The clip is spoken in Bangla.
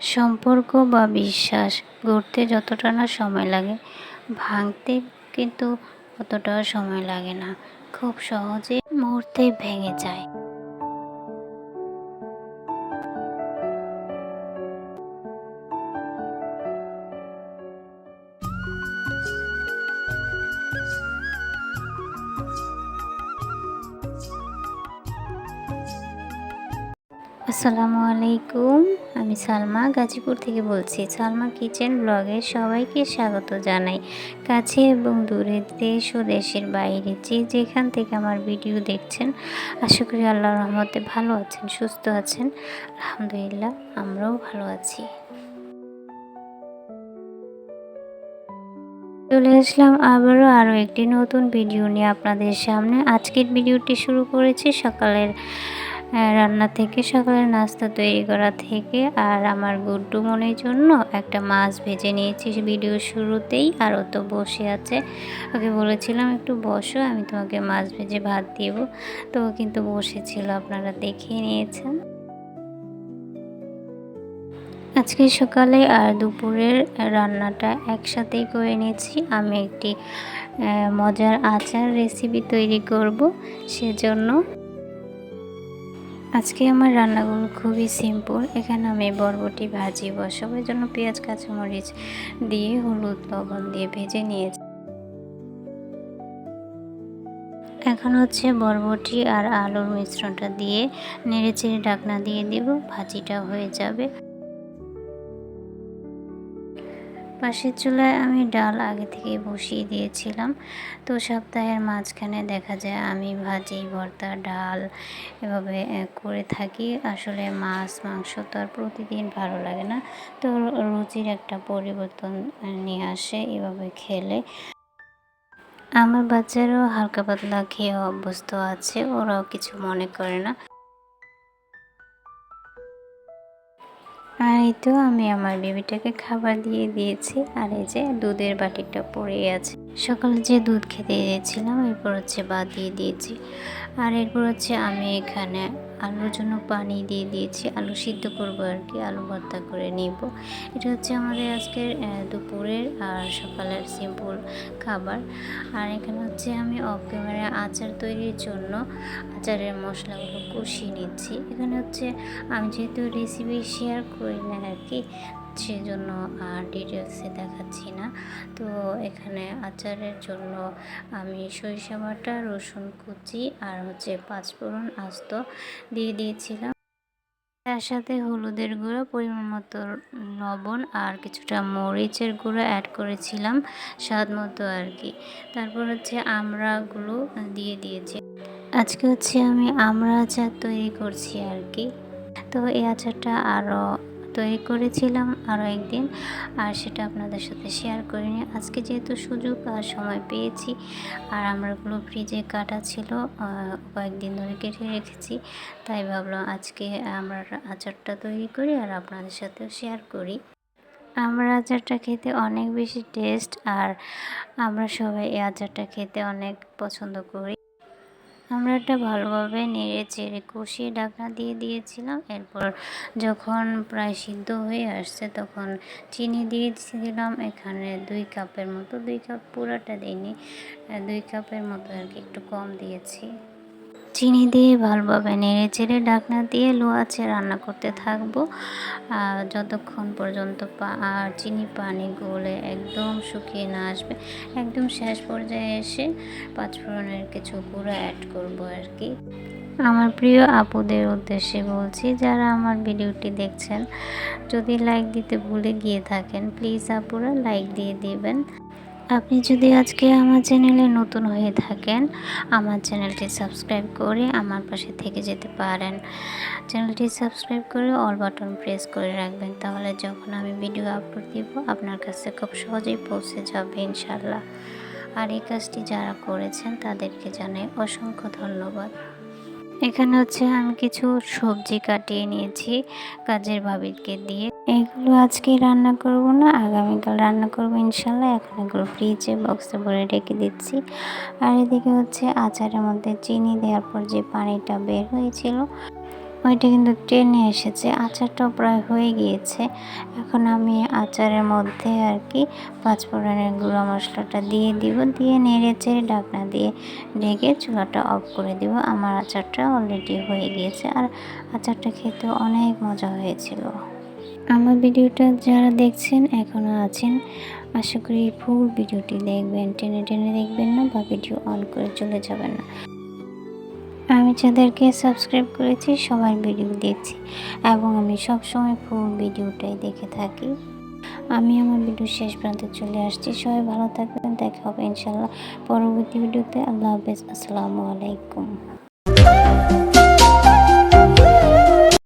সম্পর্ক বা বিশ্বাস গড়তে যতটা না সময় লাগে, ভাঙতে কিন্তু অতটাও সময় লাগে না। খুব সহজে মুহূর্তে ভেঙে যায়। আসসালামু আলাইকুম, আমি সালমা গাজীপুর থেকে বলছি। সালমা কিচেন ব্লগে সবাইকে স্বাগত জানাই। কাছে এবং দূরে দেশ ও দেশের বাইরে যে যেখান থেকে আমার ভিডিও দেখছেন, আশা করি আল্লাহ রহমতে ভালো আছেন, সুস্থ আছেন। আলহামদুলিল্লাহ, আমরাও ভালো আছি। চলে আসলাম আবারও আরও একটি নতুন ভিডিও নিয়ে আপনাদের সামনে। আজকের ভিডিওটি শুরু করেছি সকালের রান্না থেকে সকালে নাস্তা তৈরি করা থেকে আর আমার গুড্ডু মনের জন্য একটা মাছ ভেজে নিয়েছি ভিডিও শুরুতেই আর ও তো বসে আছে। ওকে বলেছিলাম, একটু বসো, আমি তোমাকে মাছ ভেজে ভাত দিব। তো ও কিন্তু বসেছিল, আপনারা দেখিয়ে নিয়েছেন। আজকে সকালে আর দুপুরের রান্নাটা একসাথেই করে নিয়েছি। আমি একটি মজার আচার রেসিপি তৈরি করব সেজন্য। আজকে আমার রান্নাগুলো খুবই সিম্পল এখানে আমি বরবটি ভাজি বসব, এই জন্য পেঁয়াজ, কাঁচামরিচ দিয়ে হলুদ লবণ দিয়ে ভেজে নিয়েছি। এখন হচ্ছে বরবটি আর আলুর মিশ্রণটা দিয়ে নেড়েচেড়ে ঢাকনা দিয়ে দেব, ভাজিটা হয়ে যাবে। পাশের চুলায় আমি ডাল আগে থেকে বসিয়ে দিয়েছিলাম। তো সপ্তাহের মাঝখানে দেখা যায় আমি ভাজি, ভর্তা, ডাল এভাবে করে থাকি। আসলে মাছ, মাংস তো আর প্রতিদিন ভালো লাগে না। তো রুচির একটা পরিবর্তন নিয়ে আসে এভাবে খেলে। আমার বাচ্চারাও হালকা পাতলা খেয়ে অভ্যস্ত আছে, ওরাও কিছু মনে করে না। আর এই তো আমি আমার বেবিটাকে খাবার দিয়ে দিয়েছি, আর এই যে দুধের বাটিটা পড়ে আছে। সকালে যে দুধ খেতে দিয়েছিলাম এরপর হচ্ছে বাদ দিয়ে দিয়েছি। আর এরপর হচ্ছে আমি এখানে আলুর জন্য পানি দিয়ে দিয়েছি। আলু সিদ্ধ করব আর কি, আলু ভর্তা করে নিব। এটা হচ্ছে আমাদের আজকের দুপুরের আর সকালের সিম্পল খাবার। আর এখানে হচ্ছে আমি অফ ক্যামেরা আচার তৈরির জন্য আচারের মশলাগুলো কষিয়ে নিচ্ছি। এখানে হচ্ছে আমি যেহেতু রেসিপি শেয়ার করি না আর কি সেজন্য আর ডিটেলসে দেখাচ্ছি না। তো এখানে আচারের জন্য আমি সরিষা বাটা, রসুন কুচি আর হচ্ছে পাঁচফোড়ন আস্ত দিয়ে দিয়েছিলাম। তার সাথে হলুদের গুঁড়ো, পরিমাণ মতো লবণ আর কিছুটা মরিচের গুঁড়ো অ্যাড করেছিলাম, স্বাদ মতো আর কি। তারপর হচ্ছে আমড়াগুলো দিয়ে দিয়েছি। আজকে হচ্ছে আমি আমড়া আচার তৈরি করছি আর কি। তো এই আচারটা আরও তৈরি করেছিলাম আরও একদিন আর সেটা আপনাদের সাথে শেয়ার করিনি। আজকে যেহেতু সুযোগ আর সময় পেয়েছি আর আমরাগুলো ফ্রিজে কাটা ছিল কয়েকদিন ধরে কেটে রেখেছি, তাই ভাবলাম আজকে আমরা আচারটা তৈরি করি আর আপনাদের সাথেও শেয়ার করি। আমরা আচারটা খেতে অনেক বেশি টেস্ট আর আমরা সবাই এই আচারটা খেতে অনেক পছন্দ করি। আমরা এটা ভালোভাবে নেড়ে চেড়ে কষিয়ে ঢাকনা দিয়ে দিয়েছিলাম। এরপর যখন প্রায় সিদ্ধ হয়ে আসছে তখন চিনি দিয়ে দিলাম এখানে দুই কাপের মতো, দুই কাপ পুরাটা দিইনি, দুই কাপের মতো আর কি, একটু কম দিয়েছি। চিনি দিয়ে ভালোভাবে নেড়ে চেড়ে ঢাকনা দিয়ে লো আছে রান্না করতে থাকব। যতক্ষণ পর্যন্ত আর চিনি পানি গলে একদম শুকিয়ে না আসবে, একদম শেষ পর্যায়ে এসে পাঁচফোড়নের কিছু গুঁড়ো অ্যাড করব আর কি। আমার প্রিয় আপুদের উদ্দেশ্যে বলছি, যারা আমার ভিডিওটি দেখছেন, যদি লাইক দিতে ভুলে গিয়ে থাকেন প্লিজ আপুরা লাইক দিয়ে দিবেন। আপনি যদি আজকে আমার চ্যানেলে নতুন হয়ে থাকেন, আমার চ্যানেলটি সাবস্ক্রাইব করে আমার পাশে থেকে যেতে পারেন। চ্যানেলটি সাবস্ক্রাইব করে অল বাটন প্রেস করে রাখবেন, তাহলে যখন আমি ভিডিও আপলোড দিব, আপনার কাছে খুব সহজেই পৌঁছে যাবে ইনশাল্লাহ আর এই কাজটি যারা করেছেন, তাদেরকে জানাই অসংখ্য ধন্যবাদ। এখানে হচ্ছে আমি কিছু সবজি কাটিয়ে নিয়েছি, কাজের ভাবিকে দিয়ে। এগুলো আজকে রান্না করব না, আগামীকাল রান্না করব ইনশাল্লাহ এখন এগুলো ফ্রিজে বক্সে ভরে রেখে দিচ্ছি। আর এদিকে হচ্ছে আচারের মধ্যে চিনি দেওয়ার পর যে পানিটা বের হয়েছিল, ওইটা কিন্তু টেনে এসেছে। আচারটাও প্রায় হয়ে গিয়েছে। এখন আমি আচারের মধ্যে আর কি পাঁচফোড়নের গুঁড়ো মশলাটা দিয়ে দিব। দিয়ে নেড়ে চেড়ে ঢাকনা দিয়ে ঢেকে চুলাটা অফ করে দিব। আমার আচারটা অলরেডি হয়ে গিয়েছে। আর আচারটা খেতে অনেক মজা হয়েছিল। আমার ভিডিওটা যারা দেখছেন এখনও আছেন, আশা করি ফুল ভিডিওটি দেখবেন, টেনে টেনে দেখবেন না বা ভিডিও অন করে চলে যাবেন না। আমি যাদেরকে সাবস্ক্রাইব করেছি, সবার ভিডিও দেখছি এবং আমি সবসময় ফুল ভিডিওটাই দেখে থাকি। আমি আমার ভিডিও শেষ প্রান্তে চলে আসছি। সবাই ভালো থাকবেন, দেখা হবে ইনশাল্লাহ পরবর্তী ভিডিওতে। আল্লাহ হাফেজ, আসসালামু আলাইকুম।